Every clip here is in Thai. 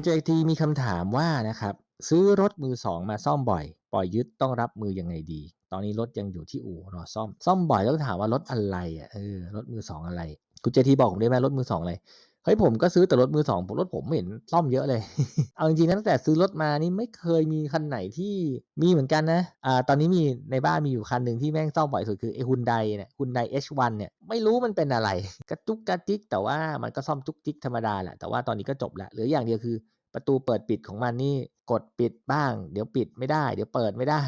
คุณเจทีมีคำถามว่านะครับ ซื้อรถมือสองมาซ่อมบ่อย ปล่อยยึดต้องรับมือยังไงดี ตอนนี้รถยังอยู่ที่อู่รอซ่อม ซ่อมบ่อยต้วถามว่ารถอะไรอะเออรถมือสองอะไร คุณเจทีบอกผมได้ไหมรถมือสองอะไร เฮ้ยผมก็ซื้อแต่รถมือสองรถผมไม่เห็นซ่อมเยอะเลย เอาจริงๆนะตั้งแต่ซื้อรถมานี่ไม่เคยมีคันไหนที่มีเหมือนกันนะ อ่า ตอนนี้มีในบ้านมีอยู่คันหนึ่งที่แม่งซ่อมบ่อยสุดคือไอ้ฮุนไดเนี่ยฮุนไดเอสวันเนี่ยไม่รู้มันเป็นอะไร กระจุกกระจิกแต่ว่ามันก็ซ่อมจุกจิกธรรมดาแหละแต่ว่าตอนนี้ก็จบละเหลืออย่างเดียวคือ ประตูเปิดปิดของมันนี่กดปิดบ้าง เดี๋ยวปิดไม่ได้ เดี๋ยวเปิดไม่ได้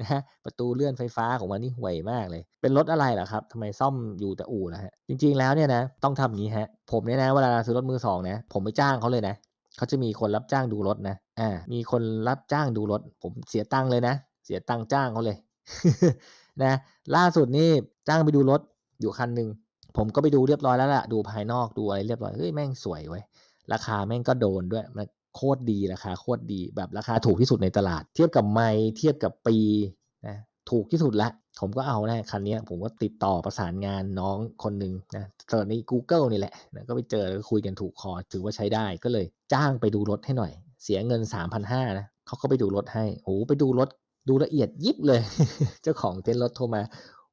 นะฮะประตูเลื่อนไฟฟ้าของมันนี่ห่วยมากเลย เป็นรถอะไรล่ะครับทำไมซ่อมอยู่แต่อู่นะฮะจริง ๆแล้วเนี่ยนะต้องทำอย่างนี้ฮะผมเนี่ยนะเวลาซื้อรถมือสองนะผมไปจ้างเขาเลยนะเขาจะมีคนรับจ้างดูรถนะอ่ามีคนรับจ้างดูรถ ผมเสียตังค์เลยนะ เสียตังค์จ้างเขาเลยนะล่าสุดนี่จ้างไปดูรถอยู่คันหนึ่งผมก็ไปดูเรียบร้อยแล้วล่ะดูภายนอกดูอะไรเรียบร้อยเฮ้ยแม่งสวยเว้ย ราคาแม่งก็โดนด้วยมันโคตรดีราคาโคตรดีแบบราคาถูกที่สุดในตลาด เทียบกับไมล์เทียบกับปีนะถูกที่สุดละผมก็เอาแน่คันนี้ผมก็ติดต่อประสานงานน้องคนหนึ่งนะเสิร์ชใน Google นี่แหละนะก็ไปเจอแล้วคุยกันถูกคอถือว่าใช้ได้ก็เลยจ้างไปดูรถให้หน่อย เสียเงิน 3,500นะเขาก็ไปดูรถให้โอ้ไปดูรถดูละเอียดยิบเลย เจ้าของเต็นท์รถโทรมา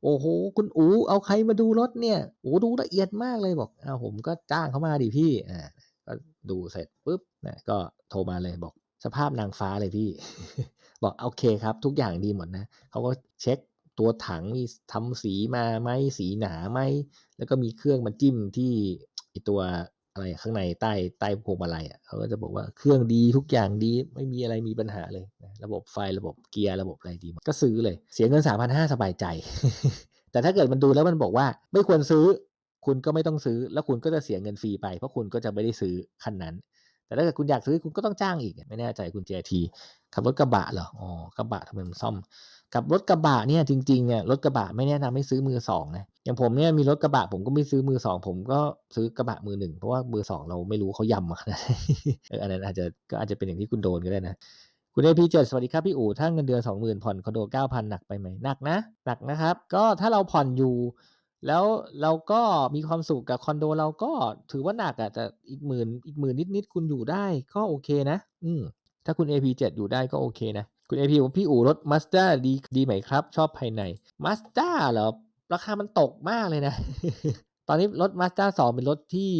โอ้โห คุณอูเอาใครมาดูรถเนี่ยโอ้ดูละเอียดมากเลยบอกอ้าผมก็จ้างเขามาดิพี่อ่า ก็ดูเสร็จปุ๊บนะก็โทรมาเลยบอกสภาพนางฟ้าเลยพี่ บอกโอเคครับ ทุกอย่างดีหมดนะเขาก็เช็คตัวถังมีทำสีมาไหมสีหนาไหมแล้วก็มีเครื่องมาจิ้มที่ตัวอะไรข้างในใต้ใต้พวงมาลัยอะเขาก็จะบอกว่าเครื่องดีทุกอย่างดีไม่มีอะไรมีปัญหาเลยนะระบบไฟระบบเกียร์ระบบอะไรดีหมดก็ซื้อเลย เสียเงิน3,500สบายใจ แต่ถ้าเกิดมันดูแล้วมันบอกว่าไม่ควรซื้อ คุณก็ไม่ต้องซื้อ แล้วคุณก็จะเสียเงินฟรีไป เพราะคุณก็จะไม่ได้ซื้อคันนั้น แต่ถ้าเกิดคุณอยากซื้อคุณก็ต้องจ้างอีก ไม่แน่ใจคุณเจทีขับรถกระบะเหรอ อ๋อ กระบะทำไมมันซ่อม กับรถกระบะเนี่ยจริงๆเนี่ยรถกระบะไม่แนะนำให้ซื้อมือสองนะ อย่างผมเนี่ยมีรถกระบะผมก็ไม่ซื้อมือสองผมก็ซื้อกระบะมือหนึ่งเพราะว่ามือสองเราไม่รู้เขายำมานาดไหนเอออันนั้นอาจจะก็อาจจะเป็นอย่างที่คุณโดนก็ได้นะคุณเอพีเจ็ดสวัสดีครับพี่อู๋ถ้าเงินเดือนสองหมื่นผ่อนคอนโดเก้าพันหนักไปไหมหนักนะหนักนะครับ ก็ถ้าเราผ่อนอยู่ แล้วเราก็มีความสุขกับคอนโดเราก็ถือว่าหนักอะแต่อีกหมื่นอีกหมื่นนิดๆคุณอยู่ได้ก็โอเคนะ อืมถ้าคุณ AP7 อยู่ได้ก็โอเคนะ คุณ AP บอกพี่อู๋รถ Mazda ดีดีไหมครับ ชอบภายใน Mazda เหรอ ราคามันตกมากเลยนะ ตอนนี้รถ Mazda 2 เป็นรถที่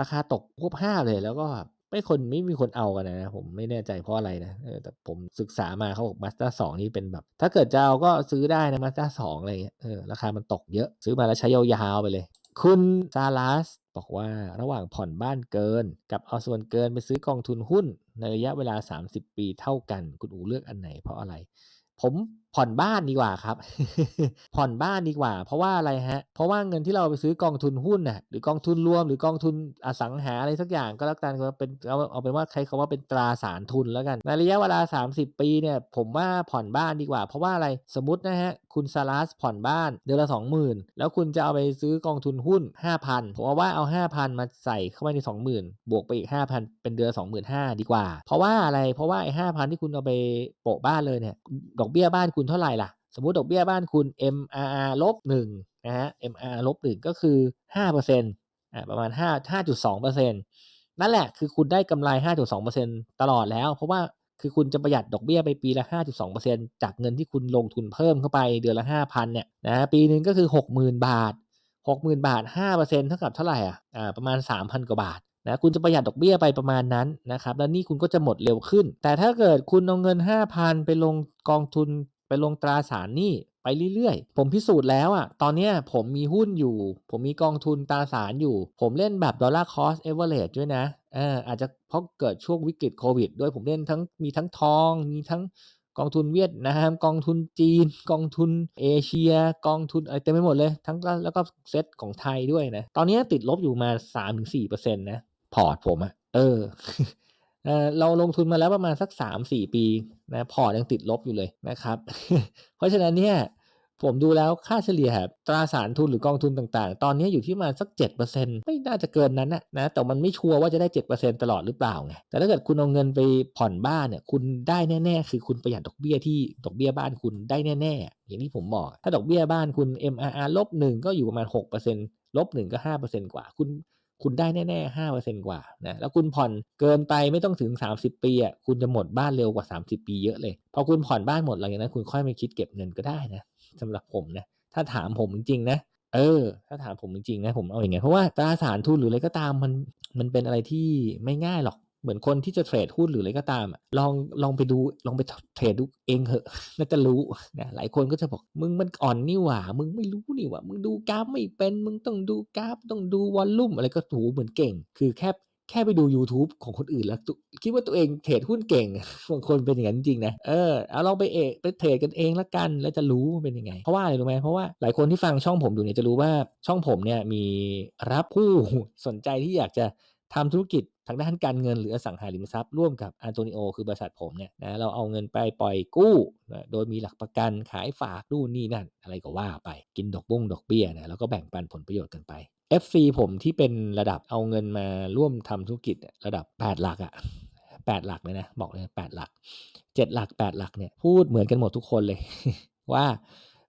ราคาตกควบห้าเลยแล้วก็ ไม่คนไม่มีคนเอากันนะผมไม่แน่ใจเพราะอะไรนะแต่ผมศึกษามาเขาบอกมาสเตอร์สองนี่เป็นแบบ ถ้าเกิดจะเอาก็ซื้อได้นะมาสเตอร์สอะไรเงี้ยเออราคามันตกเยอะซื้อมาแล้วใช้ยาวๆไปเลย คุณซาลัสบอกว่าระหว่างผ่อนบ้านเกิน กับเอาส่วนเกินไปซื้อกองทุนหุ้น ในระยะเวลา 30 ปีเท่ากัน คุณอูเลือกอันไหนเพราะอะไร ผมผ่อนบ้านดีกว่าครับ ผ่อนบ้านดีกว่า เพราะว่าอะไรฮะ เพราะว่าเงินที่เราไปซื้อกองทุนหุ้นน่ะหรือกองทุนรวมหรือกองทุนอสังหาอะไรสักอย่างก็แล้วกันเป็นเอาเอาเป็นว่าใครเขาว่าเป็นตราสารทุนแล้วกันในระยะเวลา 30 ปีเนี่ยผมว่าผ่อนบ้านดีกว่า เพราะว่าอะไรสมมตินะฮะ คุณซาลัสผ่อนบ้านเดือนละ 20,000 แล้วคุณจะเอาไปซื้อกองทุนหุ้น 5,000 ผมว่าเอา 5,000 มาใส่เข้าไปใน 20,000 บวกไปอีก 5,000 เป็นเดือน25,000 ดีกว่า เพราะว่าอะไรเพราะว่าไอ้5,000 ที่คุณเอาไปโปะบ้านเลยเนี่ยดอกเบี้ยบ้านคุณเท่าไหร่ล่ะสมมติดอกเบี้ยบ้านคุณ MRR ลบ1นะฮะ MRR ลบ1ก็คือ 5%อ่าประมาณ 5 5.2%นั่นแหละคือคุณได้กำไร 5.2%ตลอดแล้ว เพราะว่า คือคุณจะประหยัดดอกเบี้ยไปปีละ 5.2%จากเงินที่คุณลงทุนเพิ่มเข้าไปเดือนละ 5,000เนี่ยนะปีหนึ่งก็คือ 60,000 บาท 60,000 บาท 5%เท่ากับเท่าไหร่อะอ่าประมาณ 3,000 กว่าบาทนะคุณจะประหยัดดอกเบี้ยไปประมาณนั้นนะครับแล้วนี่คุณก็จะหมดเร็วขึ้น แต่ถ้าเกิดคุณเอาเงิน 5,000 ไปลงกองทุนไปลงตราสารหนี้ ไปเรื่อยๆ ผมพิสูจน์แล้วอะ ตอนเนี้ยผมมีหุ้นอยู่ ผมมีกองทุนตราสารอยู่ ผมเล่นแบบดอลลาร์คอสเอเวอเรด้วยนะเอออาจจะเพราะเกิดช่วงวิกฤตโควิด ด้วยผมเล่นทั้งมีทั้งทอง มีทั้งกองทุนเวียดนามกองทุนจีน กองทุนเอเชีย กองทุนอะไรเต็มไปหมดเลย ทั้งแล้วก็เซตของไทยด้วยนะ ตอนนี้ติดลบอยู่มา 3-4%นะ พอร์ตผมอะเออ เราลงทุนมาแล้วประมาณสัก 3-4 ปีนะพอร์ตยังติดลบอยู่เลยนะครับ เพราะฉะนั้นเนี่ยผมดูแล้วค่าเฉลี่ยตราสารทุนหรือกองทุนต่างๆ ตอนนี้อยู่ที่ประมาณสัก 7%ไม่น่าจะเกินนั้นนะนะ แต่มันไม่ชัวร์ว่าจะได้ 7%ตลอดหรือเปล่าไง แต่ถ้าเกิดคุณเอาเงินไปผ่อนบ้านเนี่ย คุณได้แน่ๆ คือคุณประหยัดดอกเบี้ยที่ดอกเบี้ยบ้านคุณได้แน่ๆ อย่างที่ผมบอก ถ้าดอกเบี้ยบ้านคุณ MRR ลบหนึ่งก็อยู่ประมาณ 6%ลบหนึ่งก็ 5%กว่า คุณ คุณได้แน่ๆห้าเปอร์เซ็นกว่านะแล้วคุณผ่อนเกินไปไม่ต้องถึง 30 ปีอะคุณจะหมดบ้านเร็วกว่า 30 ปีเยอะเลยพอคุณผ่อนบ้านหมดหลังจากนั้นคุณค่อยมาคิดเก็บเงินก็ได้นะสำหรับผมนะถ้าถามผมจริงๆนะเออ ถ้าถามผมจริงๆนะผมเอาอย่างไงเพราะว่าตราสารทุนหรืออะไรก็ตามมันมันเป็นอะไรที่ไม่ง่ายหรอก เหมือนคนที่จะเทรดหุ้นหรืออะไรก็ตามอะลองลองไปดูลองไปเทรดดูเองเถอะน่าจะรู้นะหลายคนก็จะบอกมึงมันอ่อนนี่หว่า มึงไม่รู้นี่หว่า มึงดูกราฟไม่เป็น มึงต้องดูกราฟต้องดูวอลลุ่มอะไรก็ถูเหมือนเก่ง คือแค่แค่ไปดู YouTube ของคนอื่นแล้ว คิดว่าตัวเองเทรดหุ้นเก่งบางคนเป็นอย่างนั้นจริงนะเออเอาลองไปเอกไปเทรดกันเองละกัน แล้วจะรู้เป็นยังไง เพราะว่าอะไรรู้ไหมเพราะว่าหลายคนที่ฟังช่องผมอยู่เนี่ยจะรู้ว่าช่องผมเนี่ยมีรับผู้สนใจที่อยากจะ ทำธุรกิจทางด้านการเงินหรืออสังหาริมทรัพย์ร่วมกับอันโตนิโอ คือบริษัทผมเนี่ยนะเราเอาเงินไปปล่อยกู้นะโดยมีหลักประกันขายฝากนู่นนี่นั่น อะไรก็ว่าไปกินดอกบุ้งดอกเบี้ยนะแล้วก็แบ่งปันผลประโยชน์กันไป FC ผมที่เป็นระดับเอาเงินมาร่วมทำธุรกิจระดับ 8 หลักอะ่ะ8หลักเลยนะ บอกเลย8หลัก 7 หลัก 8 หลักเนี่ยพูดเหมือนกันหมดทุกคนเลย ว่า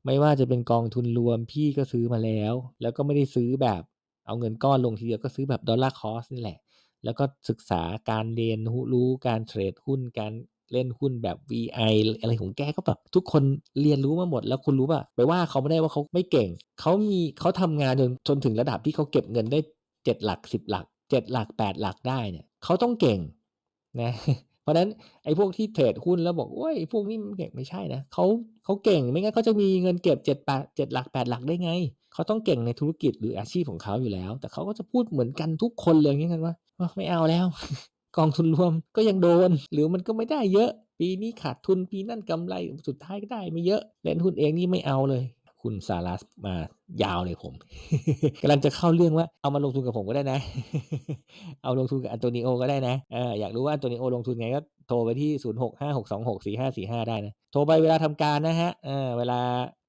ไม่ว่าจะเป็นกองทุนรวมพี่ก็ซื้อมาแล้ว แล้วก็ไม่ได้ซื้อแบบ เอาเงินก้อนลงทีเดียวก็ซื้อแบบดอลลาร์คอสนี่แหละ แล้วก็ศึกษาการเรียนรู้การเทรดหุ้นการเล่นหุ้นแบบ VI อะไรของแกก็แบบทุกคนเรียนรู้มาหมดแล้วคุณรู้ป่ะไปว่าเขาไม่ได้ว่าเขาไม่เก่ง เขามีเขาทำงานจนจนถึงระดับที่เขาเก็บเงินได้เจ็ดหลักสิบหลักเจ็ดหลักแปดหลักได้เนี่ยเขาต้องเก่งนะเพราะฉะนั้นไอ้พวกที่เทรดหุ้นแล้วบอกโอ้ยพวกนี้มันเก่งไม่ใช่นะเขาเขาเก่งไม่งั้นเขาจะมีเงินเก็บเจ็ดแปดเจ็ดหลักแปดหลักได้ไง เขาต้องเก่งในธุรกิจหรืออาชีพของเขาอยู่แล้ว แต่เขาก็จะพูดเหมือนกันทุกคนเลยอย่างนี้กันว่าไม่เอาแล้ว กองทุนรวมก็ยังโดน หรือมันก็ไม่ได้เยอะ ปีนี้ขาดทุนปีนั่นกำไรสุดท้ายก็ได้ไม่เยอะเล่นหุ้นเองนี่ไม่เอาเลย คุณสารัสมายาวเลยผมกำลังจะเข้าเรื่องว่าเอามาลงทุนกับผมก็ได้นะ เอาลงทุนกับอันโตนิโอก็ได้นะเอออยากรู้ว่าอันโตนิโอลงทุนไงก็โทรไปที่ 0 6 5 6 2 6 4 5 4 5 ได้นะ โทรไปเวลาทำการนะฮะเออเวลา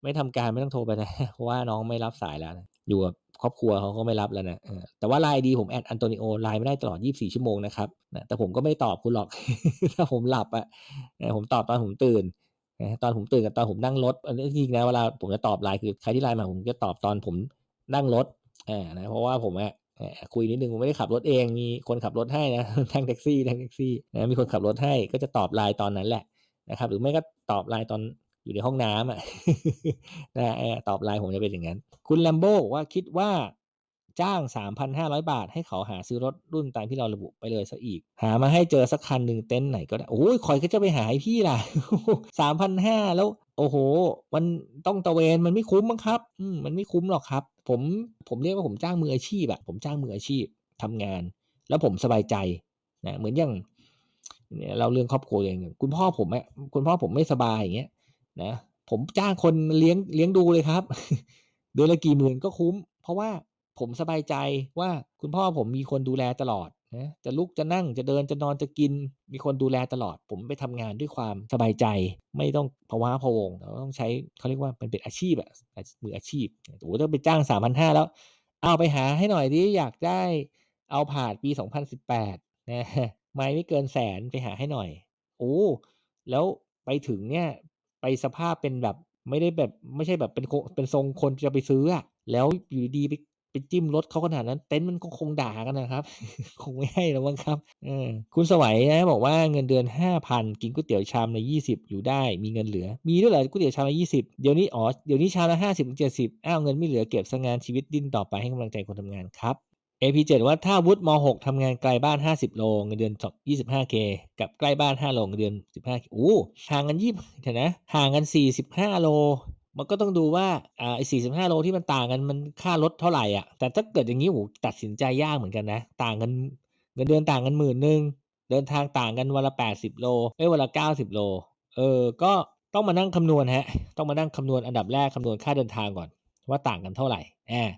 ไม่ทำการไม่ต้องโทรไปนะ เพราะว่าน้องไม่รับสายแล้วนะอยู่กับครอบครัวเขาก็ไม่รับแล้วนะแต่ว่าไลน์ดีผมแอดอันโตนิโอไลน์ไม่ได้ตลอด 24 ชั่วโมงนะครับนะแต่ผมก็ไม่ตอบคุณหรอก ถ้าผมหลับอะ่ะผมตอบตอนผมตื่น ตอนผมตื่นกับตอนผมนั่งรถอันนี้จริงนะเวลาผมจะตอบไลน์คือใครที่ไลน์มาผมจะตอบตอนผมนั่งรถอ่านะเพราะว่าผมอะคุยนิดนึงผมไม่ได้ขับรถเองมีคนขับรถให้นะทั้งแท็กซี่ทั้งแท็กซี่นะมีคนขับรถให้ก็จะตอบไลน์ตอนนั้นแหละนะครับ หรือไม่ก็ตอบไลน์ตอนอยู่ในห้องน้ำอะนะตอบไลน์ผมจะเป็นอย่างนั้น คุณแลมโบบอกว่าคิดว่า จ้าง 3,500 บาท ให้เขาหาซื้อรถรุ่นตามที่เราระบุไปเลยซะอีก หามาให้เจอสักคันหนึ่งเต็นท์ไหนก็ได้ โอ้ยคอยก็จะไปหาให้พี่ล่ะ3,500แล้ว โอ้โห มันต้องตะเวนมันไม่คุ้มมั้งครับ อืมมันไม่คุ้มหรอกครับ ผมผมเรียกว่าผมจ้างมืออาชีพอะผมจ้างมืออาชีพทำงาน แล้วผมสบายใจนะเหมือนอย่างเราเรื่องครอบครัวเองคุณพ่อผมอะคุณพ่อผมไม่สบายอย่างเงี้ยนะผมจ้างคนเลี้ยงเลี้ยงดูเลยครับเดือนละกี่หมื่นก็คุ้ม เพราะว่า ผมสบายใจว่าคุณพ่อผมมีคนดูแลตลอดนะจะลุกจะนั่งจะเดินจะนอนจะกิน มีคนดูแลตลอด ผมไปทำงานด้วยความสบายใจ ไม่ต้องภาวะพวงเราต้องใช้เขาเรียกว่าเป็นเป็นอาชีพอะมืออาชีพโอ้โหถ้าไปจ้างสามพันห้าแล้ว เอาไปหาให้หน่อยดิอยากได้เอาผ่านปีสองพันสิบแปดนะไม่ไม่เกินแสนไปหาให้หน่อย โอ้แล้วไปถึงเนี่ยไปสภาพเป็นแบบไม่ได้แบบไม่ใช่แบบเป็นเป็นทรงคนจะไปซื้ออะแล้วอยู่ดีไป ไปจิ้มรถเขาขนาดนั้น เต็นท์มันก็คงด่ากันนะครับ คงไม่ให้แล้วมั้งครับอคุณสวัยนะบอกว่าเงินเดือนห้าพันกินก๋วยเตี๋ยวชามละยี่สิบอยู่ได้ มีเงินเหลือ มีด้วยเหรอก๋วยเตี๋ยวชามละยี่สิบเดี๋ยวนี้อ๋อเดี๋ยวนี้ชามละห้าสิบเจ็ดสิบอ้าวเงินไม่เหลือเก็บสงานชีวิตดิ้นต่อไปให้กำลังใจคนทำงานครับ AP7 ว่าถ้าวุฒิม6ทำงานไกลบ้าน50โลเงินเดือน 25k กับใกล้บ้าน5โลเงินเดือน 15k โอ้ห่างกันยี่เห็นนะห่างกัน45โล มันก็ต้องดูว่าอ่าไอ้45โลที่มันต่างกันมันค่ารถเท่าไหร่อะ แต่ถ้าเกิดอย่างนี้โอ้ตัดสินใจยากเหมือนกันนะ ต่างกันเงินเดือนต่างกันหมื่นหนึ่งเดินทางต่างกันวันละ80โลเอ้ยวันละ90โล เออ ก็ต้องมานั่งคำนวณฮะ ต้องมานั่งคำนวณอันดับแรกคำนวณค่าเดินทางก่อน ว่าต่างกันเท่าไหร่แอบ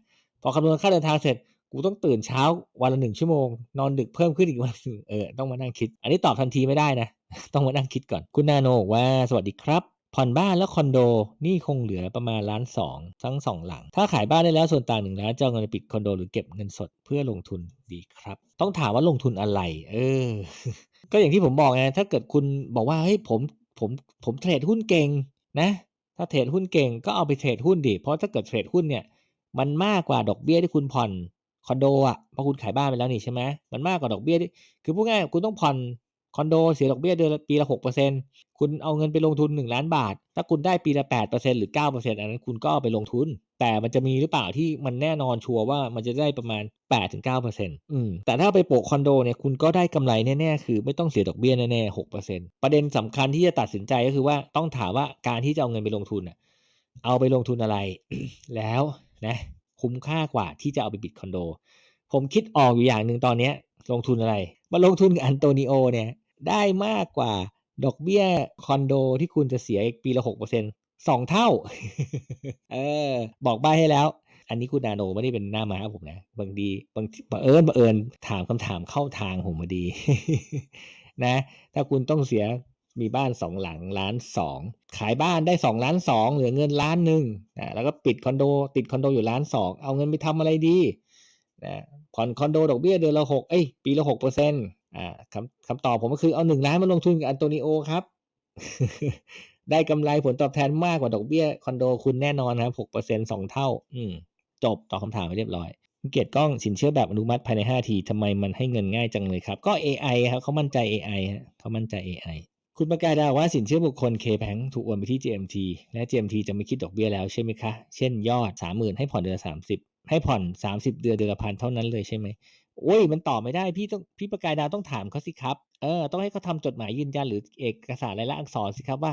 พอคำนวณค่าเดินทางเสร็จกูต้องตื่นเช้าวันละหนึ่งชั่วโมง นอนดึกเพิ่มขึ้นอีกวันหนึ่งเออต้องมานั่งคิด อันนี้ตอบทันทีไม่ได้นะ ต้องมานั่งคิดก่อน คุณนาโนว่าสวัสดีครับ ผ่อนบ้านแล้วคอนโดนี่คงเหลือประมาณล้านสองทั้งสองหลัง ถ้าขายบ้านได้แล้วส่วนต่างหนึ่งล้านจะเอาเงินไปปิดคอนโดหรือเก็บเงินสดเพื่อลงทุนดีครับ ต้องถามว่าลงทุนอะไร เออ ก็อย่างที่ผมบอกไงถ้าเกิดคุณบอกว่าเฮ้ยผมผมผมเทรดหุ้นเก่งนะ ถ้าเทรดหุ้นเก่งก็เอาไปเทรดหุ้นดิเพราะถ้าเกิดเทรดหุ้นเนี่ย มันมากกว่าดอกเบี้ยที่คุณผ่อนคอนโดอะเพราะคุณขายบ้านไปแล้วนี่ใช่ไหมมันมากกว่าดอกเบี้ยที่คือพูดง่ายคุณต้องผ่อน คอนโดเสียดอกเบี้ยเดือนปีละหกเปอร์เซ็นคุณเอาเงินไปลงทุนหนึ่งล้านบาท ถ้าคุณได้ปีละแปดเปอร์เซ็นหรือเก้าเปอร์เซ็นอันนั้นคุณก็เอาไปลงทุน แต่มันจะมีหรือเปล่าที่มันแน่นอนชัวร์ว่ามันจะได้ประมาณ8ปดถึงเก้าเปอร์เซ็นต์อืมแต่ถ้าไปโปะคอนโดเนี่ยคุณก็ได้กำไรแน่ๆคือไม่ต้องเสียดอกเบี้ยแน่ๆหกเปอร์เซ็นต์ประเด็นสำคัญที่จะตัดสินใจก็คือว่าต้องถามว่าการที่จะเอาเงินไปลงทุนอะเอาไปลงทุนอะไรแล้วนะคุ้มค่ากว่าที่จะเอาไปบิดคอนโด ผมคิดออกอยู่อย่างหนึ่งตอนเนี้ยลงทุนอะไร มาลงทุนกับอันโตนิโอเนี่ย ได้มากกว่าดอกเบี้ยคอนโดที่คุณจะเสียอีกปีละหกเปอร์เซ็นสองเท่า เออ บอกใบให้แล้ว อันนี้คุณนาโนไม่ได้เป็นหน้าม้าผมนะ บางดีบางบังเอิญบังเอิญถามคำถามเข้าทางผมมาดี นะ ถ้าคุณต้องเสียมีบ้านสองหลังล้านสองขายบ้านได้สองล้านสองเหลือเงินล้านหนึ่งนะแล้วก็ปิดคอนโด ติดคอนโดอยู่ล้านสองเอาเงินไปทำอะไรดีนะผ่อนคอนโดดอกเบี้ยเดือนละหกเอ้ยปีละหกเปอร์เซ็นต์อ่าคำคำตอบผมก็คือเอาหนึ่งล้านมาลงทุนกับอันโตนิโอครับ ได้กำไรผลตอบแทนมากกว่าดอกเบี้ยคอนโดคุณแน่นอนครับหกเปอร์เซ็นสองเท่า อืม จบตอบคำถามไปเรียบร้อยเกียรติกล้องสินเชื่อแบบอนุมัติภายใน5ทีทำไมมันให้เงินง่ายจังเลยครับ ก็ AI ครับเขามั่นใจ AI ฮะเขามั่นใจ AI คุณประกาศดาวว่าสินเชื่อบุคคล K-Bank ถูกโอนไปที่ GMT และ GMT จะไม่คิดดอกเบี้ยแล้วใช่ไหมคะ เช่นยอด 30,000 ให้ผ่อนเดือนละ30 ให้ผ่อน 30 เดือนเดือนละพันเท่านั้นเลยใช่ไหม โอ้ยมันตอบไม่ได้พี่ต้องพี่ประกายดาวต้องถามเขาสิครับเออต้องให้เขาทำจดหมายยืนยันหรือเอกสารลายลักษณ์อักษรสิครับว่า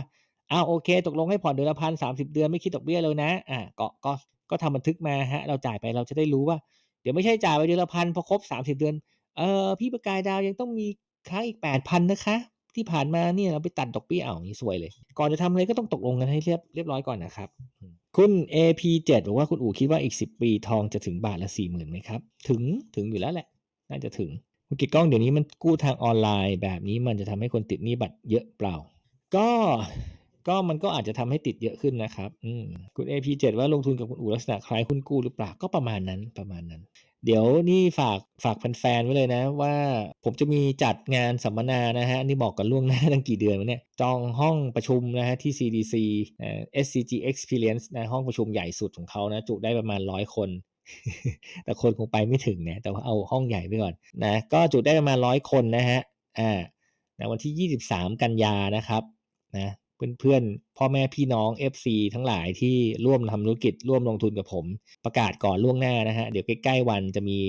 อ้าวโอเค ตกลงให้ผ่อนเดือนละพันสามสิบเดือนไม่คิดดอกเบี้ยเลยนะอ่าก็ก็ก็ทำบันทึกมาฮะ เราจ่ายไปเราจะได้รู้ว่า เดี๋ยวไม่ใช่จ่ายไปเดือนละพันพอครบสามสิบเดือนเออพี่ประกายดาวยังต้องมีค้างอีกแปดพันนะคะ ที่ผ่านมาเนี่ยเราไปตัดดอกเบี้ยเอานี่สวยเลย ก่อนจะทำอะไรก็ต้องตกลงกันให้เรียบเรียบร้อยก่อนนะครับคุณ AP7 บอกว่าคุณอู๋คิดว่าอีก 10 ปีทองจะถึงบาทละ 4 0,000ไหมครับ ถึงถึงอยู่แล้วแหละ น่าจะถึงคุณกิจกล้องเดี๋ยวนี้มันกู้ทางออนไลน์ แบบนี้มันจะทำให้คนติดหนี้บัตรเยอะเปล่า ก็ก็มันก็อาจจะทำให้ติดเยอะขึ้นนะครับอืมคุณ AP7 ว่าลงทุนกับคุณอู๋ลักษณะคล้ายหุ้นกู้หรือเปล่าก็ประมาณนั้นประมาณนั้น เดี๋ยวนี่ฝากฝากแฟนๆไว้เลยนะ ว่าผมจะมีจัดงานสัมมนานะฮะนี่บอกกันล่วงหน้าตั้งกี่เดือนวะเนี่ยจองห้องประชุมนะฮะที่ CDC เอ่อ SCG Experience นะห้องประชุมใหญ่สุดของเขานะจุได้ประมาณร้อยคน แต่คนคงไปไม่ถึงนะแต่ว่าเอาห้องใหญ่ไปก่อนนะก็จุได้ประมาณร้อยคนนะฮะอ่าในวันที่ 23 กันยานะครับนะเพื่อนๆ พ่อแม่พี่น้อง FC ทั้งหลายที่ร่วมทำธุรกิจร่วมลงทุนกับผม ประกาศก่อนล่วงหน้านะฮะ เดี๋ยวใกล้ๆวันจะมี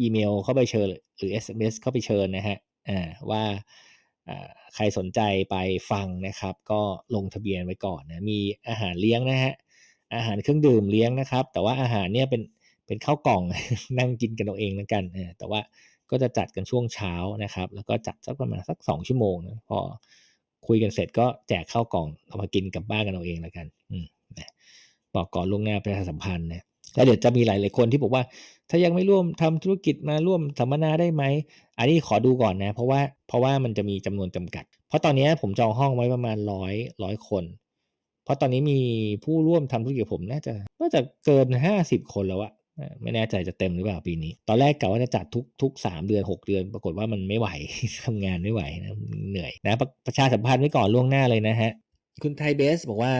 อีเมลเข้าไปเชิญ หรือ SMS เข้าไปเชิญนะฮะอ่าว่าใครสนใจไปฟังนะครับ ก็ลงทะเบียนไว้ก่อนนะ มีอาหารเลี้ยงนะฮะ อาหารเครื่องดื่มเลี้ยงนะครับ แต่ว่าอาหารเนี่ยเป็นเป็นข้าวกล่องนั่งกินกันเอาเองแล้วกันแต่ว่าก็จะจัดกันช่วงเช้านะครับ แล้วก็จัดสักประมาณสักสองชั่วโมงนะพอคุยกันเสร็จก็แจกข้าวกล่องเอามากินกับบ้านกันเอาเองแล้วกันอืมนะบอกก่อนล่วงหน้าประชาสัมพันธ์นะแล้วเดี๋ยวจะมีหลายๆคนที่บอกว่า ถ้ายังไม่ร่วมทำธุรกิจมาร่วมสัมมนาได้ไหม อันนี้ขอดูก่อนนะ เพราะว่าเพราะว่ามันจะมีจำนวนจำกัด เพราะตอนนี้ผมจองห้องไว้ประมาณร้อยร้อยคน เพราะตอนนี้มีผู้ร่วมทำธุรกิจผมน่าจะน่าจะเกินห้าสิบคนแล้วอะไม่แน่ใจจะเต็มหรือเปล่าปีนี้ ตอนแรกกะว่าจะจัดทุกทุกสามเดือนหกเดือน ปรากฏว่ามันไม่ไหวทำงานไม่ไหวนะเหนื่อยนะประประชาสัมพันธ์ไว้ก่อนล่วงหน้าเลยนะฮะ คุณไทยเบสบอกว่า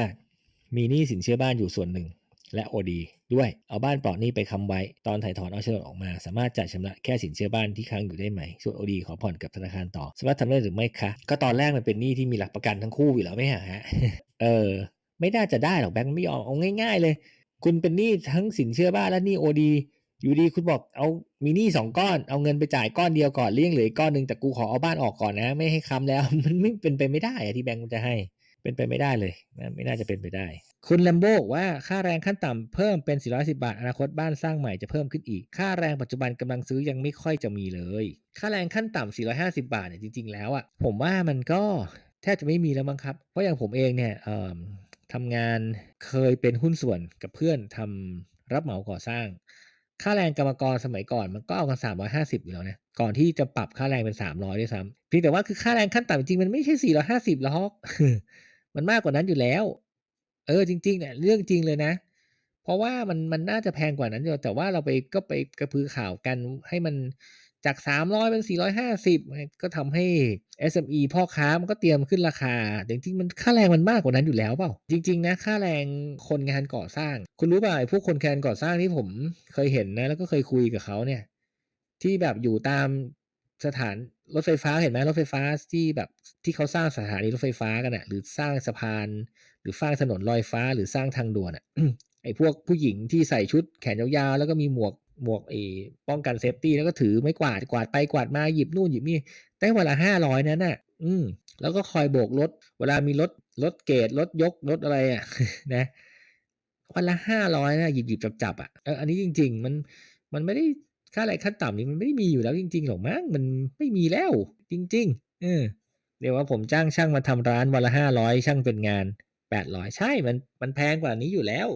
มีหนี้สินเชื่อบ้านอยู่ส่วนหนึ่ง และโอดีด้วยเอาบ้านปลอดหนี้ไปค้ำไว้ ตอนถ่ายถอนเอาโฉนดออกมา สามารถจ่ายชำระแค่สินเชื่อบ้านที่ค้างอยู่ได้ไหม ส่วนโอดีขอผ่อนกับธนาคารต่อ สามารถทำได้หรือไม่คะ ก็ตอนแรกมันเป็นหนี้ที่มีหลักประกันทั้งคู่อยู่แล้วไม่ฮะเออ ไม่น่าจะได้หรอกแบงค์ไม่ยอมเอาง่ายๆเลย คุณเป็นหนี้ทั้งสินเชื่อบ้านและหนี้โอดีอยู่ดีคุณบอกเอามีหนี้สองก้อนเอาเงินไปจ่ายก้อนเดียวก่อนเลี้ยงเหลือก้อนหนึ่งแต่กูขอเอาบ้านออกก่อนนะ ไม่ให้ค้ำแล้วมันไม่เป็นไปไม่ได้อะที่แบงก์มันจะให้ เป็นไปไม่ได้เลยนะไม่น่าจะเป็นไปได้ คุณแลมโบบอกว่าค่าแรงขั้นต่ำเพิ่มเป็น 410 บาท อนาคตบ้านสร้างใหม่จะเพิ่มขึ้นอีก ค่าแรงปัจจุบันกำลังซื้อยังไม่ค่อยจะมีเลย ค่าแรงขั้นต่ำ450 บาทเนี่ยจริง ๆ แล้วอะผมว่ามันก็แทบจะไม่มีแล้วมั้งครับเพราะอย่างผมเองเนี่ย ทำงานเคยเป็นหุ้นส่วนกับเพื่อนทำรับเหมาก่อสร้าง ค่าแรงกรรมกรสมัยก่อนมันก็เอากัน 350 อยู่แล้วนะ ก่อนที่จะปรับค่าแรงเป็น 300 ด้วยซ้ำเพียงแต่ว่าคือค่าแรงขั้นต่ำจริงมันไม่ใช่ 450หรอกมันมากกว่านั้นอยู่แล้ว เออจริงๆเนี่ยเรื่องจริงเลยนะ เพราะว่ามันมันน่าจะแพงกว่านั้นอยู่แต่ว่าเราไปก็ไปกระพือข่าวกันให้มัน จาก 300 เป็น 450 ก็ทำให้ SME พ่อค้ามันก็เตรียมขึ้นราคาแต่จริงๆมันค่าแรงมันมากกว่านั้นอยู่แล้วเปล่า จริง ๆ นะ ค่าแรงคนงานก่อสร้าง คุณรู้เปล่าไอ้พวกคนงานก่อสร้างที่ผมเคยเห็นนะ แล้วก็เคยคุยกับเขาเนี่ย ที่แบบอยู่ตามสถานรถไฟฟ้าเห็นไหมรถไฟฟ้าที่แบบที่เขาสร้างสถานีรถไฟฟ้ากันอะหรือสร้างสะพาน หรือสร้างถนนลอยฟ้าหรือสร้างทางด่วนอะไอ้พวกผู้หญิงที่ใส่ชุดแขนยาวๆแล้วก็มีหมวก หมวกเอป้องกันเซฟตี้แล้วก็ถือไม้กวาดกวาดไปกวาดมาหยิบนู่นหยิบนี่ได้วันละห้าร้อยนั่นน่ะ อืม แล้วก็คอยโบกรถ เวลามีรถรถเกรดรถยกรถอะไรอะ นะวันละห้าร้อยนะหยิบหยิบจับจับอะอันนี้จริง ๆ มันมันไม่ได้ค่าแรงขั้นต่ำนี่มันไม่ได้มีอยู่แล้วจริงๆหรอกมั้งมันไม่มีแล้ว จริง ๆ เออเดี๋ยวว่าผมจ้างช่างมาทำร้านวันละห้าร้อยช่างเป็นงานแปดร้อยใช่มันมันแพงกว่านี้อยู่แล้ว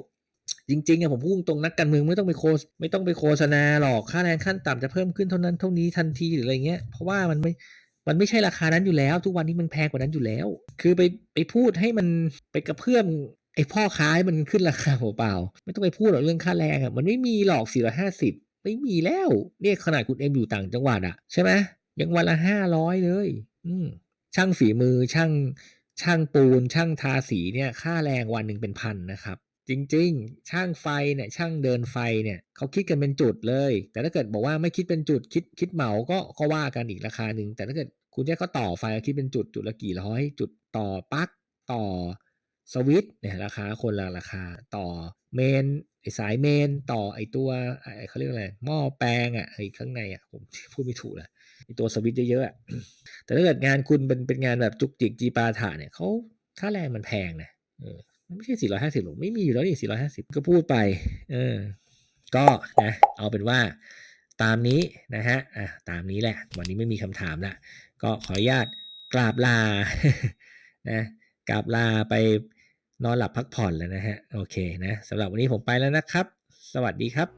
จริงๆอะผมพูดตรงนักการเมืองไม่ต้องไปโฆษไม่ต้องไปโฆษณาหรอกค่าแรงขั้นต่ำจะเพิ่มขึ้นเท่านั้นเท่านี้ทันทีหรืออะไรเงี้ยเพราะว่ามันไม่มันไม่ใช่ราคานั้นอยู่แล้ว ทุกวันนี้มันแพงกว่านั้นอยู่แล้ว คือไปไปพูดให้มันไปกระเพื่อมไอ้พ่อค้าให้มันขึ้นราคาเปล่าๆไม่ต้องไปพูดหรอกเรื่องค่าแรงอะมันไม่มีหรอก450ไม่มีแล้วเนี่ยขนาดคุณเอ็มอยู่ต่างจังหวัดอะใช่ไหมยังวันละห้าร้อยเลย อืมช่างฝีมือช่างช่างปูนช่างทาสีเนี่ย ค่าแรงวันหนึ่งเป็นพันนะครับ จริง ๆ ช่างไฟเนี่ยช่างเดินไฟเนี่ยเขาคิดกันเป็นจุดเลย แต่ถ้าเกิดบอกว่าไม่คิดเป็นจุดคิดคิดเหมาก็ก็ว่ากันอีกราคาหนึ่งแต่ถ้าเกิดคุณจะเขาต่อไฟคิดเป็นจุดจุดละกี่ร้อย จุดต่อปลั๊กต่อสวิตช์เนี่ยราคาคนละราคาต่อเมนไอสายเมนต่อไอตัวไอเขาเรียกอะไรหม้อแปลงอะไอข้างในอะผมพูดไม่ถูกละไอตัวสวิตช์เยอะๆอะแต่ถ้าเกิดงานคุณเป็นเป็นงานแบบจุกจิกจีปาถะเนี่ยเขาค่าแรงมันแพงนะเออ มันไม่ใช่450หรอกไม่มีอยู่แล้วนี่450ก็พูดไป เออ ก็นะเอาเป็นว่าตามนี้นะฮะอะตามนี้แหละ วันนี้ไม่มีคำถามละก็ขออนุญาตกราบลานะกราบลาไปนอนหลับพักผ่อนแล้วนะฮะ โอเคนะสำหรับวันนี้ผมไปแล้วนะครับ สวัสดีครับ